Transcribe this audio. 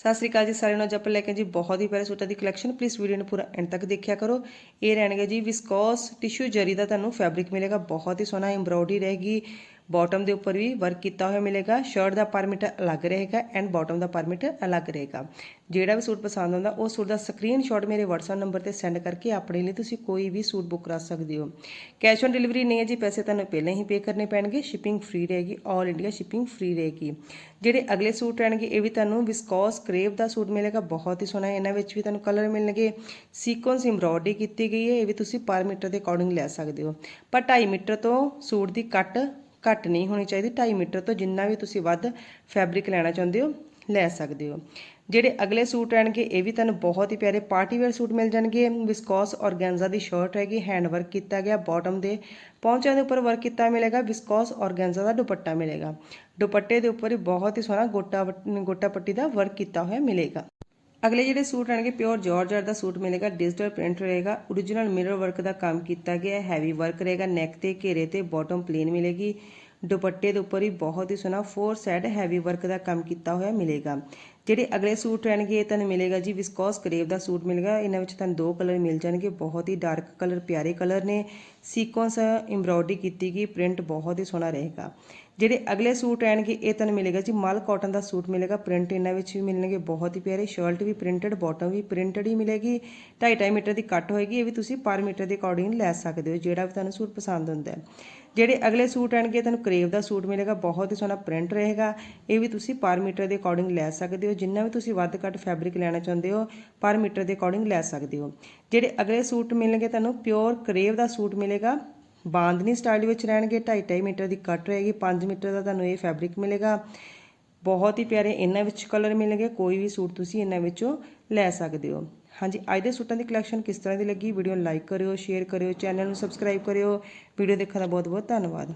ਸਤਿ ਸ੍ਰੀ ਅਕਾਲ ਜੀ ਸਾਰਿਆਂ ਨੂੰ। ਅੱਜ ਆਪਾਂ ਲੈ ਕੇ ਜੀ ਬਹੁਤ ਹੀ ਪਿਆਰੇ ਸੂਟਾਂ ਦੀ ਕਲੈਕਸ਼ਨ ਪਲੀਜ਼ ਵੀਡੀਓ ਨੂੰ ਪੂਰਾ ਐਂਡ ਤੱਕ ਦੇਖਿਆ ਕਰੋ। ਇਹ ਰਹਿਣਗੇ ਜੀ ਵਿਸਕੋਸ ਟਿਸ਼ੂ ਜਰੀ ਦਾ ਤੁਹਾਨੂੰ ਫੈਬਰਿਕ ਮਿਲੇਗਾ। ਬਹੁਤ ਹੀ ਸੋਹਣਾ ਐਮਬ੍ਰੋਇਡਰੀ ਰਹੇਗੀ। ਬਾਟਮ ਦੇ ਉੱਪਰ ਵੀ ਵਰਕ ਕੀਤਾ ਹੋਇਆ ਮਿਲੇਗਾ। ਸ਼ਰਟ ਦਾ ਪਰ ਮੀਟਰ ਅਲੱਗ ਰਹੇਗਾ ਐਂਡ ਬਾਟਮ ਦਾ ਪਰ ਮੀਟਰ ਅਲੱਗ ਰਹੇਗਾ। ਜਿਹੜਾ ਵੀ ਸੂਟ ਪਸੰਦ ਆਉਂਦਾ, ਉਹ ਸੂਟ ਦਾ ਸਕਰੀਨਸ਼ਾਟ ਮੇਰੇ WhatsApp ਨੰਬਰ ਤੇ ਸੈਂਡ ਕਰਕੇ ਆਪਣੇ ਲਈ ਤੁਸੀਂ ਕੋਈ ਵੀ ਸੂਟ ਬੁੱਕ ਕਰਾ ਸਕਦੇ ਹੋ। ਕੈਸ਼ ਔਨ ਡਿਲੀਵਰੀ ਨਹੀਂ ਹੈ ਜੀ, ਪੈਸੇ ਤੁਹਾਨੂੰ ਪਹਿਲਾਂ ਹੀ ਪੇ ਕਰਨੇ ਪੈਣਗੇ। ਸ਼ਿਪਿੰਗ ਫ੍ਰੀ ਰਹੇਗੀ 올 ਇੰਡੀਆ ਸ਼ਿਪਿੰਗ ਫ੍ਰੀ ਰਹੇਗੀ। ਜਿਹੜੇ ਅਗਲੇ ਸੂਟ ਰਹਿਣਗੇ, ਇਹ ਵੀ ਤੁਹਾਨੂੰ ਵਿਸਕੋਸ ਕਰੇਵ ਦਾ ਸੂਟ ਮਿਲੇਗਾ। ਬਹੁਤ ਹੀ ਸੋਹਣਾ ਹੈ। ਇਹਨਾਂ ਵਿੱਚ ਵੀ ਤੁਹਾਨੂੰ ਕਲਰ ਮਿਲਣਗੇ। ਸੀਕੁਐਂਸ ਐਮਬ੍ਰੋਇਡਰੀ ਕੀਤੀ ਗਈ ਹੈ, ਇਹ ਵੀ ਤੁਸੀਂ ਪਰ ਮੀਟਰ ਦੇ ਅਕੋਰਡਿੰਗ ਲੈ ਸਕਦੇ ਹੋ। ਪਰ 2.5 ਮੀਟਰ ਤੋਂ ਸੂਟ ਦੀ ਕੱਟ ਘੱਟ ਨਹੀਂ ਹੋਣੀ ਚਾਹੀਦੀ। 2.5 ਮੀਟਰ ਤੋਂ ਜਿੰਨਾ ਵੀ ਤੁਸੀਂ ਵੱਧ ਫੈਬਰਿਕ ਲੈਣਾ ਚਾਹੁੰਦੇ ਹੋ, ਲੈ ਸਕਦੇ ਹੋ। ਜਿਹੜੇ ਅਗਲੇ ਸੂਟ ਰਹਿਣਗੇ, ਇਹ ਵੀ ਤੁਹਾਨੂੰ ਬਹੁਤ ਹੀ ਪਿਆਰੇ ਪਾਰਟੀ ਵੇਅਰ ਸੂਟ ਮਿਲ ਜਾਣਗੇ। ਵਿਸਕੋਸ ਔਰਗੈਂਜ਼ਾ ਦੀ ਸ਼ਰਟ ਹੈਗੀ ਹੈਂਡ ਵਰਕ ਕੀਤਾ ਗਿਆ ਬਾਟਮ ਦੇ ਪੌਂਚਿਆਂ ਦੇ ਉੱਪਰ ਵਰਕ ਕੀਤਾ ਮਿਲੇਗਾ ਵਿਸਕੋਸ ਔਰਗੈਂਜ਼ਾ ਦਾ ਦੁਪੱਟਾ ਮਿਲੇਗਾ। ਦੁਪੱਟੇ ਦੇ ਉੱਪਰ ਹੀ ਬਹੁਤ ਹੀ ਸੋਹਣਾ ਗੋਟਾ ਗੋਟਾ ਪੱਟੀ ਦਾ ਵਰਕ ਕੀਤਾ ਹੋਇਆ ਮਿਲੇਗਾ। ਅਗਲੇ ਜਿਹੜੇ ਸੂਟ ਰਹਿਣਗੇ ਪਿਓਰ ਜਾਰਜਟ ਦਾ ਸੂਟ ਮਿਲੇਗਾ ਡਿਜੀਟਲ ਪ੍ਰਿੰਟ ਰਹੇਗਾ origignal ਮਿਰਰ ਵਰਕ ਦਾ ਕੰਮ ਕੀਤਾ ਗਿਆ ਹੈ ਹੈਵੀ ਵਰਕ ਰਹੇਗਾ ਨੈਕ ਤੇ, ਘੇਰੇ ਤੇ ਬਾਟਮ ਪਲੇਨ ਮਿਲੇਗੀ, ਦੁਪੱਟੇ ਦੇ ਉੱਪਰ ਹੀ ਬਹੁਤ ਹੀ ਸੋਹਣਾ ਫੋਰ ਸਾਈਡ ਹੈਵੀ ਵਰਕ ਦਾ ਕੰਮ ਕੀਤਾ ਹੋਇਆ ਮਿਲੇਗਾ। ਜਿਹੜੇ ਅਗਲੇ ਸੂਟ ਰਹਿਣਗੇ, ਇਹ ਤੁਹਾਨੂੰ ਮਿਲੇਗਾ ਜੀ ਵਿਸਕੋਸ ਕਰੇਵ ਦਾ ਸੂਟ ਮਿਲੇਗਾ, ਇਹਨਾਂ ਵਿੱਚ ਤੁਹਾਨੂੰ ਦੋ ਕਲਰ ਮਿਲ ਜਾਣਗੇ, ਬਹੁਤ ਹੀ ਡਾਰਕ ਕਲਰ ਪਿਆਰੇ ਕਲਰ ਨੇ ਸੀਕੁਐਂਸ ਐਮਬ੍ਰੋਇਡਰੀ ਕੀਤੀ ਗਈ ਪ੍ਰਿੰਟ ਬਹੁਤ ਹੀ ਸੋਹਣਾ ਰਹੇਗਾ। ਜਿਹੜੇ ਅਗਲੇ ਸੂਟ ਰਹਿਣਗੇ ਇਹ ਤੁਹਾਨੂੰ ਮਿਲੇਗਾ ਜੀ, ਮਲ ਕਾਟਨ ਦਾ ਸੂਟ ਮਿਲੇਗਾ ਪ੍ਰਿੰਟ ਇਹਨਾਂ ਵਿੱਚ ਵੀ ਮਿਲਣਗੇ, ਬਹੁਤ ਹੀ ਪਿਆਰੇ ਸ਼ਰਟ ਵੀ ਪ੍ਰਿੰਟਡ ਬਾਟਮ ਵੀ ਪ੍ਰਿੰਟਡ ਹੀ ਮਿਲੇਗੀ 2.5 ਮੀਟਰ ਦੀ ਕੱਟ ਹੋਏਗੀ, ਇਹ ਵੀ ਤੁਸੀਂ ਪਰ ਮੀਟਰ ਦੇ ਅਕੋਰਡਿੰਗ ਲੈ ਸਕਦੇ ਹੋ, ਜਿਹੜਾ ਵੀ ਤੁਹਾਨੂੰ ਸੂਟ ਪਸੰਦ ਹੁੰਦਾ ਹੈ। ਜਿਹੜੇ ਅਗਲੇ ਸੂਟ ਆਣਗੇ ਤੁਹਾਨੂੰ ਕਰੇਵ ਦਾ ਸੂਟ ਮਿਲੇਗਾ, ਬਹੁਤ ਹੀ ਸੋਹਣਾ ਪ੍ਰਿੰਟ ਰਹੇਗਾ, ਇਹ ਵੀ ਤੁਸੀਂ ਪਰ ਮੀਟਰ ਦੇ ਅਕੋਰਡਿੰਗ ਲੈ ਸਕਦੇ ਹੋ, ਜਿੰਨਾ ਵੀ ਤੁਸੀਂ ਵੱਧ ਘੱਟ ਫੈਬਰਿਕ ਲੈਣਾ ਚਾਹੁੰਦੇ ਹੋ, ਪਰ ਮੀਟਰ ਦੇ ਅਕੋਰਡਿੰਗ ਲੈ ਸਕਦੇ ਹੋ। ਜਿਹੜੇ ਅਗਲੇ ਸੂਟ ਮਿਲਣਗੇ, ਤੁਹਾਨੂੰ ਪਿਓਰ ਕਰੇਵ ਦਾ ਸੂਟ ਮਿਲੇਗਾ ਬਾਂਦਨੀ ਸਟਾਈਲ ਵਿੱਚ ਰਹਿਣਗੇ 2.5 ਮੀਟਰ ਦੀ ਕੱਟ ਰਹੇਗੀ 5 ਮੀਟਰ ਦਾ ਤੁਹਾਨੂੰ ਇਹ ਫੈਬਰਿਕ ਮਿਲੇਗਾ। ਬਹੁਤ ਹੀ ਪਿਆਰੇ ਇਹਨਾਂ ਵਿੱਚ ਕਲਰ ਮਿਲਣਗੇ, ਕੋਈ ਵੀ ਸੂਟ ਤੁਸੀਂ ਇਹਨਾਂ ਵਿੱਚੋਂ ਲੈ ਸਕਦੇ ਹੋ। ਹਾਂਜੀ, ਅੱਜ ਦੇ ਸੂਟਾਂ ਦੀ ਕਲੈਕਸ਼ਨ ਕਿਸ ਤਰ੍ਹਾਂ ਦੀ ਲੱਗੀ? ਵੀਡੀਓ ਨੂੰ ਲਾਈਕ ਕਰਿਓ, ਸ਼ੇਅਰ ਕਰਿਓ, ਚੈਨਲ ਨੂੰ ਸਬਸਕ੍ਰਾਈਬ ਕਰਿਓ। ਵੀਡੀਓ ਦੇਖਣ ਦਾ ਬਹੁਤ ਬਹੁਤ ਧੰਨਵਾਦ।